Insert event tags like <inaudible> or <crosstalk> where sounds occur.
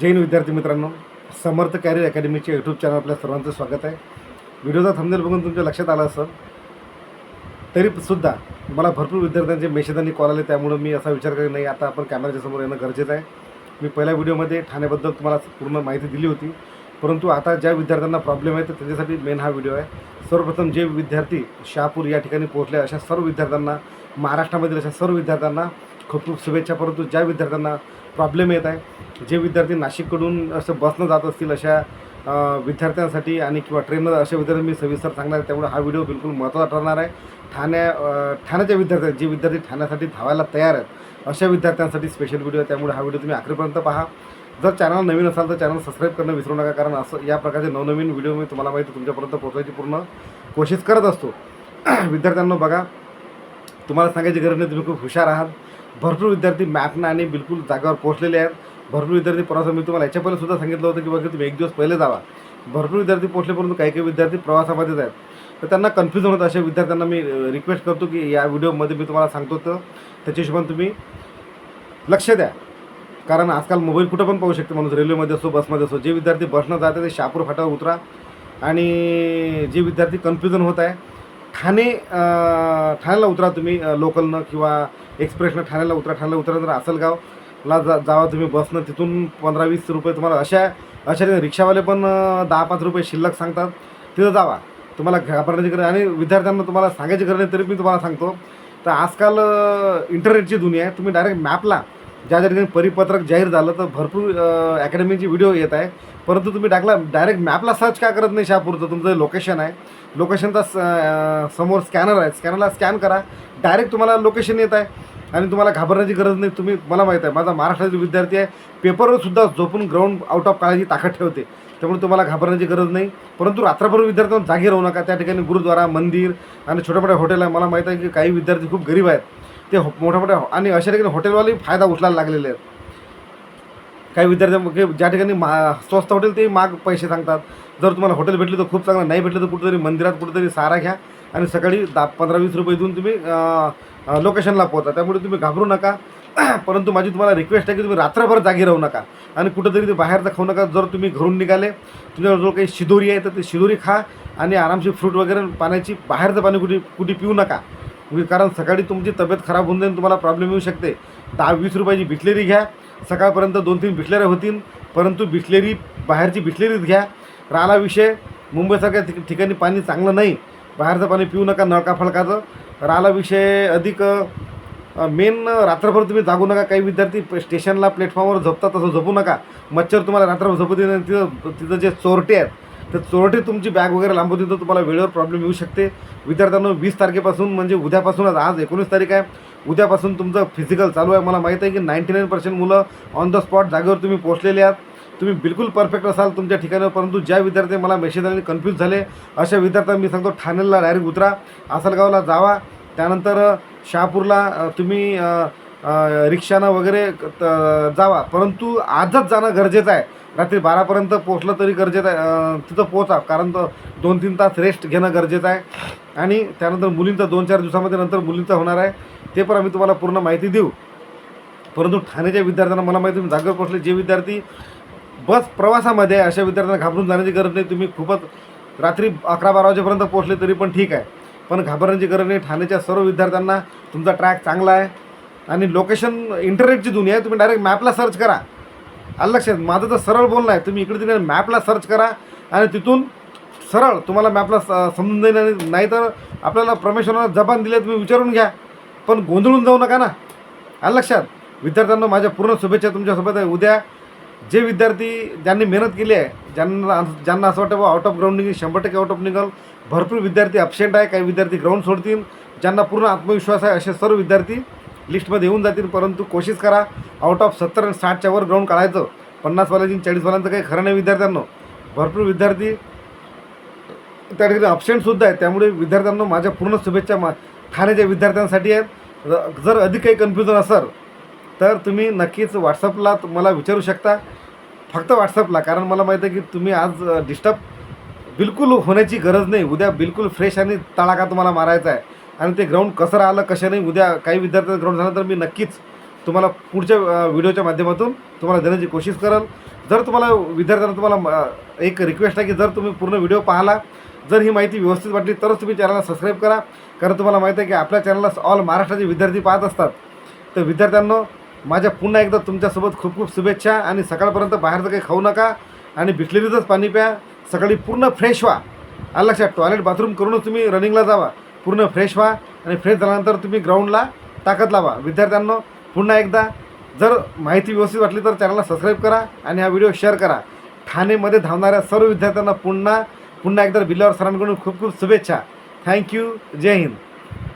जैन विद्यार्थी मित्रांनो. समर्थ कॅरियर अकॅडमीचे यूट्यूब चॅनल आपल्या सर्वांचं स्वागत आहे. व्हिडिओचा थंबनेल बघून तुमच्या लक्षात आलं असेल तरीसुद्धा मला भरपूर विद्यार्थ्यांचे मेसेज आणि कॉल आले त्यामुळं मी असा विचार करेन नाही. आता आपण कॅमेऱ्याच्या समोर येणं गरजेचं आहे. मी पहिल्या व्हिडिओमध्ये ठाण्याबद्दल तुम्हाला पूर्ण माहिती दिली होती. परंतु आता ज्या विद्यार्थ्यांना प्रॉब्लेम आहे तर त्याच्यासाठी मेन हा व्हिडिओ आहे. सर्वप्रथम जे विद्यार्थी शहापूर या ठिकाणी पोहोचले अशा सर्व विद्यार्थ्यांना महाराष्ट्रामधील अशा सर्व विद्यार्थ्यांना खूप खूप शुभेच्छा परंतु ज्या विद्यार्थ्यांना प्रॉब्लेम येत आहे जे विद्यार्थी नाशिककडून असं बसनं जात असतील अशा विद्यार्थ्यांसाठी आणि किंवा ट्रेननं अशा विद्यार्थी मी सविस्तर सांगणार आहे त्यामुळे हा व्हिडिओ बिलकुल महत्त्वाचा ठरणार आहे. ठाण्या ठाण्याच्या विद्यार्थी जे विद्यार्थी ठाण्यासाठी धावायला तयार आहेत अशा विद्यार्थ्यांसाठी स्पेशल व्हिडिओ आहे त्यामुळे हा व्हिडिओ तुम्ही आखरीपर्यंत पहा. जर चॅनल नवीन असाल तर चॅनल सबस्क्राईब करणं विसरू नका कारण असं या प्रकारचे नवनवीन व्हिडिओ मी तुम्हाला माहिती तुमच्यापर्यंत पोहोचवायची पूर्ण कोशिश करत असतो. <clears throat> विद्यार्थ्यांना बघा तुम्हाला सांगायची गरज नाही तुम्ही खूप हुशार आहात. भरपूर विद्यार्थी मॅपनं आणि बिलकुल जागेवर पोहोचलेले आहेत. भरपूर विद्यार्थी प्रवास मी तुम्हाला याच्या पहिले सुद्धा सांगितलं होतं की बघा तुम्ही एक दिवस पहिले जावा. भरपूर विद्यार्थी पोहोचले परंतु काही काही विद्यार्थी प्रवासामध्येच आहेत. तर त्यांना कन्फ्युजन होतं अशा विद्यार्थ्यांना मी रिक्वेस्ट करतो की या व्हिडिओमध्ये मी तुम्हाला सांगतो तर त्याच्या हिशोबाने तुम्ही लक्ष द्या. कारण आजकाल मोबाईल कुठं पण पाहू शकते माणूस रेल्वेमध्ये असो बसमध्ये असो. जे विद्यार्थी बसनं जाते ते शापूर फाट्यावर उतरा. आणि जे विद्यार्थी कन्फ्युजन होत आहे ठाणे ठाण्याला उतरा तुम्ही लोकलनं किंवा एक्सप्रेसनं ठाण्याला उतरा ठाण्याला उतरा नंतर असलगावला जा जावा तुम्ही बसनं तिथून पंधरा वीस रुपये तुम्हाला अशा अशा रिक्षावाले पण दहा पाच रुपये शिल्लक सांगतात. तिथं जावा. तुम्हाला घाबरण्याची गरज आणि विद्यार्थ्यांना तुम्हाला सांगायची गरज नाही तरी मी तुम्हाला सांगतो. तर आजकाल इंटरनेटची दुनिया आहे. तुम्ही डायरेक्ट मॅपला ज्या ज्या ठिकाणी परिपत्रक जाहीर झालं तर भरपूर अकॅडमीची व्हिडिओ येत आहे. परंतु तुम्ही टाकला डायरेक्ट मॅपला सर्च का करत नाही शहापूरचं? तुमचं लोकेशन आहे. लोकेशनचा स समोर स्कॅनर आहे. स्कॅनरला स्कॅन करा. डायरेक्ट तुम्हाला लोकेशन येत आहे. आणि तुम्हाला घाबरण्याची गरज नाही. तुम्ही मला माहीत आहे. माझा महाराष्ट्रातील विद्यार्थी आहे. पेपरवर सुद्धा झोपून ग्राउंड आउट ऑफ काळाची ताकद ठेवते. त्यामुळे तुम्हाला घाबरण्याची गरज नाही. परंतु रात्रभर विद्यार्थ्यांना जागी राहू नका. त्या ठिकाणी गुरुद्वारा मंदिर आणि छोट्या मोठ्या हॉटेल आहे. मला माहीत आहे की काही विद्यार्थी खूप गरीब आहेत. ते हो- मोठ्या मोठ्या हो- आणि अशा ठिकाणी हॉटेलवाले फायदा उचलायला लागलेले आहेत. काही विद्यार्थ्यांमध्ये म्हणजे ज्या ठिकाणी मा स्वस्त हॉटेल ते माग पैसे सांगतात. जर तुम्हाला हॉटेल भेटले तर खूप चांगलं नाही भेटलं तर कुठेतरी मंदिरात कुठेतरी सारा घ्या आणि सकाळी दहा पंधरा वीस रुपये देऊन तुम्ही लोकेशनला पोहोचा. त्यामुळे तुम्ही घाबरू नका. <clears throat> परंतु माझी तुम्हाला रिक्वेस्ट आहे की तुम्ही रात्रभर जागी राहू नका आणि कुठंतरी ते बाहेरचं खाऊ नका. जर तुम्ही घरून निघाले तुमच्याजवळ काही शिदोरी आहे तर ते शिदोरी खा आणि आरामशीर फ्रूट वगैरे पाण्याची बाहेरचं पाणी कुठे कुठे पिऊ नका. कारण सकाळी तुमची तब्येत खराब होऊन जाईल तुम्हाला प्रॉब्लेम येऊ शकते. दहा वीस रुपयाची बिस्लेरी घ्या. सकाळपर्यंत दोन तीन बिस्लेऱ्या होतील. परंतु बिस्लेरी बाहेरची बिस्लेरीच घ्या. राहिला विषय मुंबईसारख्या ठिक- ठिकाणी पाणी चांगलं नाही. बाहेरचं पाणी पिऊ नका नळका फळकाचं राहिला विषय अधिक मेन रात्रभर तुम्ही जागू नका. काही विद्यार्थी स्टेशनला प्लॅटफॉर्मवर झोपतात तसं झोपू नका. मच्छर तुम्हाला रात्रभर झोपू देत तिथं तिथं जे चोरटे आहेत तर चोरटे तुमची बॅग वगैरे लांबवतील तर तुम्हाला वेळेवर प्रॉब्लेम येऊ शकते. विद्यार्थ्यांना वीस तारखेपासून म्हणजे उद्यापासूनच आज एकोणीस तारीख आहे. उद्यापासून तुमचं फिजिकल चालू आहे. मला माहीत आहे की नाईंटी नाईन पर्सेंट मुलं ऑन द स्पॉट जागेवर तुम्ही पोहोचलेले आहात. तुम्ही बिलकुल परफेक्ट असाल तुमच्या ठिकाणी परंतु ज्या विद्यार्थी मला मेसेज आले कन्फ्यूज झाले अशा विद्यार्थ्यांना मी सांगतो ठाण्याला डायरेक्ट उतरा. आसलगावला जावा. त्यानंतर शहापूरला तुम्ही रिक्षानं वगैरे त- जावा. परंतु आजच जाणं गरजेचं आहे. रात्री बारापर्यंत पोचलं तरी गरजेचं आहे. तिथं पोहोचा कारण तो दोन तीन तास रेस्ट घेणं गरजेचं आहे. आणि त्यानंतर मुलींचं दोन चार दिवसामध्ये नंतर मुलींचं होणार आहे. ते पण आम्ही तुम्हाला पूर्ण माहिती देऊ. परंतु ठाण्याच्या विद्यार्थ्यांना मला माहिती तुम्ही जागेवर पोहोचले जे विद्यार्थी बस प्रवासामध्ये अशा विद्यार्थ्यांना घाबरून जाण्याची गरज नाही. तुम्ही खूपच रात्री अकरा बारा वाजेपर्यंत पोचले तरी पण ठीक आहे. पण घाबरण्याची गरज नाही. ठाण्याच्या सर्व विद्यार्थ्यांना तुमचा ट्रॅक चांगला आहे. आणि लोकेशन इंटरनेटची दुनिया आहे. तुम्ही डायरेक्ट मॅपला सर्च करा. आलं लक्षात माझं तर सरळ बोलणं आहे. तुम्ही इकडे तिकडे मॅपला सर्च करा आणि तिथून सरळ तुम्हाला मॅपला स- समजून जाईल आणि नाही तर आपल्याला परमेश्वरानं जबान दिले तुम्ही विचारून घ्या. पण गोंधळून जाऊ नका ना. आलं लक्षात विद्यार्थ्यांना माझ्या पूर्ण शुभेच्छा तुमच्यासोबत आहे. उद्या जे विद्यार्थी ज्यांनी मेहनत केली आहे ज्यांना ज्यांना असं वाटतं बा आउट ऑफ ग्राउंड निघेल शंभर टक्के आउट ऑफ निघाल. भरपूर विद्यार्थी अपसेंट आहे काही विद्यार्थी ग्राउंड सोडतील. ज्यांना पूर्ण आत्मविश्वास आहे असे सर्व विद्यार्थी लिस्टमध्ये येऊन जातील. परंतु कोशिश करा आउट ऑफ सत्तर आणि साठच्या वर ग्राउंड काढायचं. पन्नासवाल्याची चाळीसवाल्यांचं काही खरं नाही विद्यार्थ्यांना. भरपूर विद्यार्थी त्या ठिकाणी अपसेंटसुद्धा आहेत. त्यामुळे विद्यार्थ्यांना माझ्या पूर्ण शुभेच्छा मा ठाण्याच्या विद्यार्थ्यांसाठी आहेत. जर अधिक काही कन्फ्युजन असेल तर तुम्ही नक्कीच व्हॉट्सअपला मला विचारू शकता. फक्त व्हॉट्सअपला कारण मला माहीत आहे की तुम्ही आज डिस्टर्ब बिलकुल होण्याची गरज नाही. उद्या बिलकुल फ्रेश आणि तडाखा तुम्हाला मारायचा आहे. आणि ते ग्राउंड कसं राहिलं कसं नाही उद्या काही विद्यार्थ्यांचं ग्राउंड झालं तर मी नक्कीच तुम्हाला पुढच्या व्हिडिओच्या माध्यमातून तुम्हाला देण्याची कोशिश करेल. जर तुम्हाला विद्यार्थ्यांना तुम्हाला एक रिक्वेस्ट आहे की जर तुम्ही पूर्ण व्हिडिओ पाहिला जर ही माहिती व्यवस्थित वाटली तरच तुम्ही चॅनलला सबस्क्राईब करा. कारण तुम्हाला माहिती आहे की आपल्या चॅनलला ऑल महाराष्ट्राचे विद्यार्थी पाहत असतात. तर विद्यार्थ्यांना माझ्या पुन्हा एकदा तुमच्यासोबत खूप खूप शुभेच्छा आणि सकाळपर्यंत बाहेरचं काही खाऊ नका आणि बिस्लेरीचंच पाणी प्या. सकाळी पूर्ण फ्रेश व्हा. आलं लक्षात? टॉयलेट बाथरूम करूनच तुम्ही रनिंगला जावा. पूर्ण फ्रेश व्हा आणि फ्रेश झाल्यानंतर तुम्ही ग्राउंडला ताकद लावा. विद्यार्थ्यांना पुन्हा एकदा जर माहिती व्यवस्थित वाटली तर चॅनलला सबस्क्राईब करा आणि हा व्हिडिओ शेअर करा. ठाणेमध्ये धावणाऱ्या सर्व विद्यार्थ्यांना पुन्हा पुन्हा एकदा बिल्लावर सरांकडून खूप खूप शुभेच्छा. थँक्यू जय हिंद.